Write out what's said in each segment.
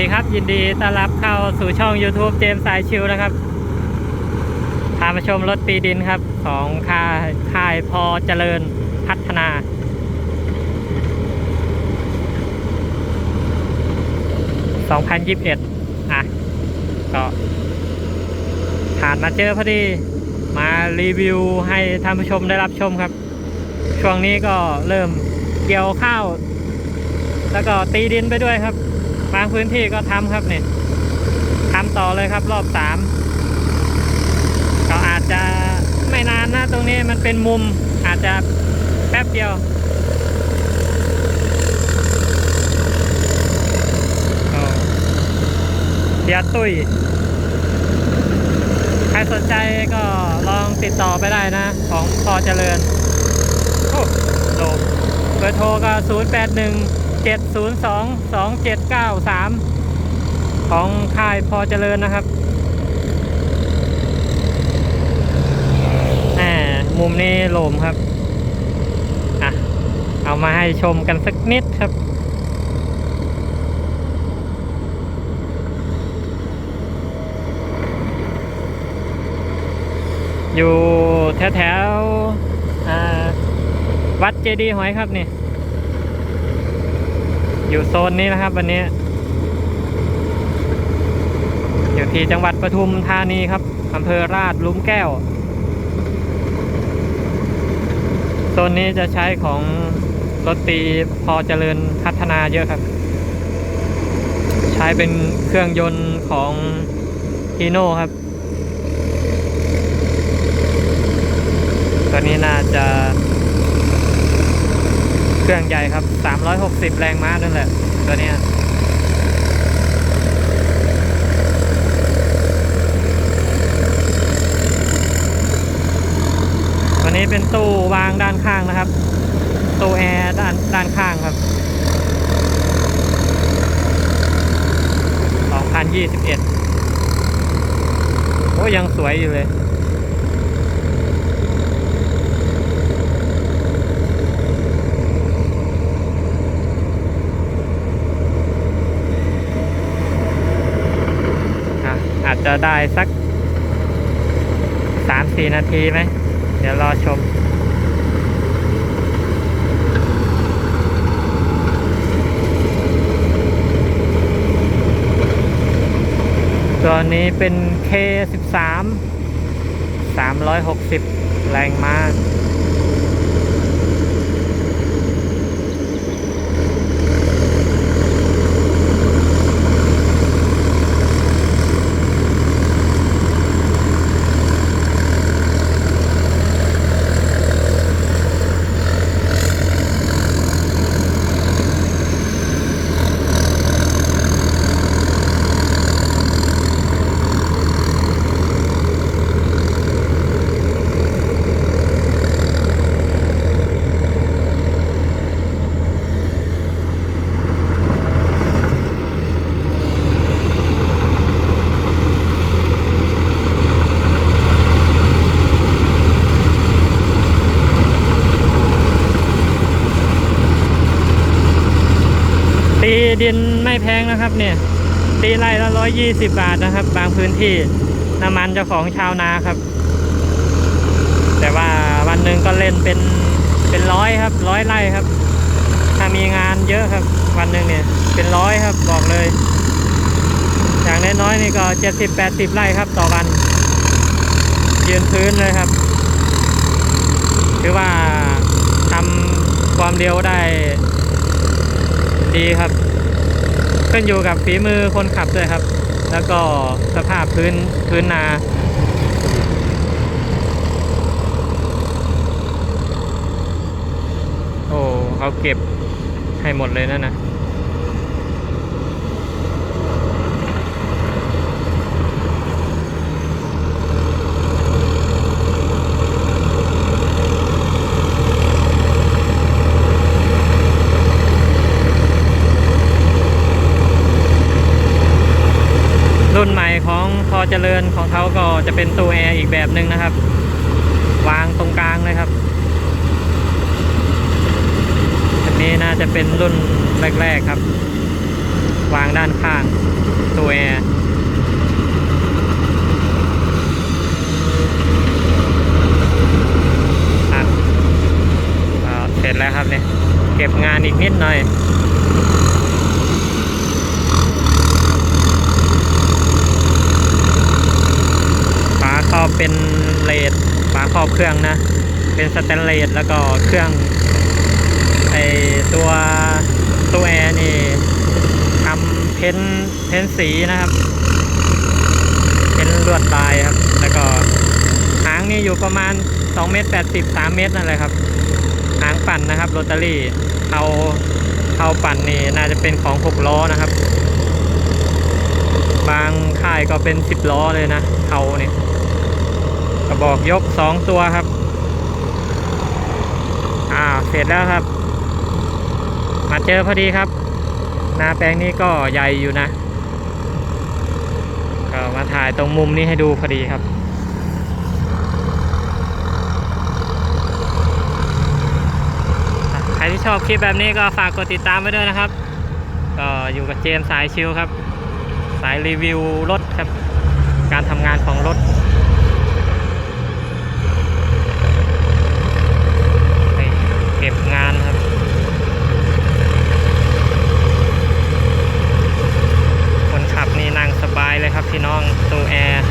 ดีครับ ยินดีต้อนรับเข้าสู่ช่อง YouTube เจมส์สายชิวนะครับ พามาชมรถตีดินครับ ของค่ายค่ายพอเจริญพัฒนา 2021 อะ ก็ผ่านมาเจอพอดีมารีวิวให้ท่านผู้ชมได้รับชมครับ ช่วงนี้ก็เริ่มเกี่ยวข้าว แล้วก็ตีดินไปด้วยครับ บางพื้นที่ก็ทำครับเนี่ยทำต่อเลยครับรอบสามก็อาจจะไม่นานนะตรงนี้มันเป็นมุมอาจจะแป๊บเดียวเดียวตุ้ยใครสนใจก็ลองติดต่อไปได้นะ ของพอเจริญโอ้โลบเบอร์โทรก็ 0 8 1 7 0 2 2 7 9 3 ของค่ายพอเจริญนะครับแหมมุมนี้โลมครับอะเอามาให้ชมกันสักนิดครับอยู่แถวๆวัดเจดีย์หอยครับนี่ อยู่โซนนี้นะครับ วันนี้ อยู่ที่จังหวัดปทุมธานีครับอำเภอราชลุมแก้ว โซนนี้จะใช้ของรถตีพอเจริญพัฒนาเยอะครับ ใช้เป็นเครื่องยนต์ของฮีโน่ครับ ตัวนี้น่าจะ เครื่องใหญ่ครับ 360 แรงม้านั่นแหละตัวเนี้ยวันนี้เป็นตู้วางด้านข้างนะครับ ตู้แอร์ด้านด้านข้างครับ 2021 โอ้ยังสวยอยู่เลย อะอา จะได้สักสามสี่นาทีไหม เดี๋ยวรอชม ตัวนี้เป็น K13 360 แรงม้า ตีดินไม่แพงนะครับเนี่ย ตีไร่ละร้อยยี่สิบาทนะครับ บางพื้นที่น้ำมันเจ้าของชาวนาครับ แต่ว่าวันหนึ่งก็เล่นเป็นเป็นร้อยครับร้อยไร่ครับ ถ้ามีงานเยอะครับ วันหนึ่งเนี่ยเป็นร้อยครับบอกเลย อย่างน้อยๆนี่ก็เจ็ดสิบแปดสิบไร่ครับต่อวันยืนพื้นเลยครับ คือว่าทำความเร็วได้ดีครับ ขึ้นอยู่กับฝีมือคนขับด้วยครับ แล้วก็สภาพพื้นพื้นนาโอ้เขาเก็บให้หมดเลยนั่นนะ รุ่นใหม่ของพอ เจริญของเขาก็จะเป็นตู้แอร์อีกแบบหนึ่งนะครับ วางตรงกลางเลยครับอันนี้น่าจะเป็นรุ่นแรกๆครับ วางด้านข้างตัวแอร์เสร็จแล้วครับเนี่ยเก็บงานอีกนิดหน่อย ฝาครอบ เป็นเลดฝาครอบเครื่องนะ เป็นสแตนเลสแล้วก็เครื่องไอตัวตัวแอร์นี่ทำเพ้นเพ้นสีนะครับ เป็นลวดลายครับ แล้วก็หางนี่อยู่ประมาณ2เมตร80 3เมตรนั่นแหละครับ หางปั่นนะครับโรตารี่เทาเทาปั่นนี่น่าจะเป็นของ6ล้อนะครับ บางค่ายก็เป็น 10 ล้อเลยนะเทาเนี่ย กระบอกยก2ตัวครับ อ่า เสร็จแล้วครับ มาเจอพอดีครับนาแปลงนี้ก็ใหญ่อยู่นะก็มาถ่ายตรงมุมนี้ให้ดูพอดีครับใครที่ชอบคลิปแบบนี้ก็ฝากกดติดตามไว้ด้วยนะครับ ก็อยู่กับเจมสายชิวครับ สายรีวิวรถครับ การทำงานของรถ ไปเก็บงานครับ คนขับนี่นั่งสบายเลยครับพี่น้องตู้แอร์ อะ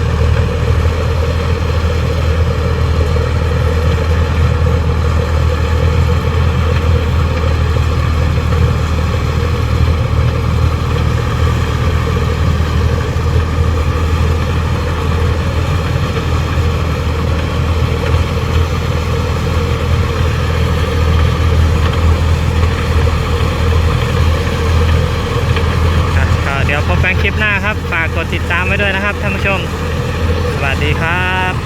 ก็เดี๋ยวพบกันคลิปหน้าครับ ฝาก กดติดตามไว้ด้วยนะครับท่านผู้ชม สวัสดีครับ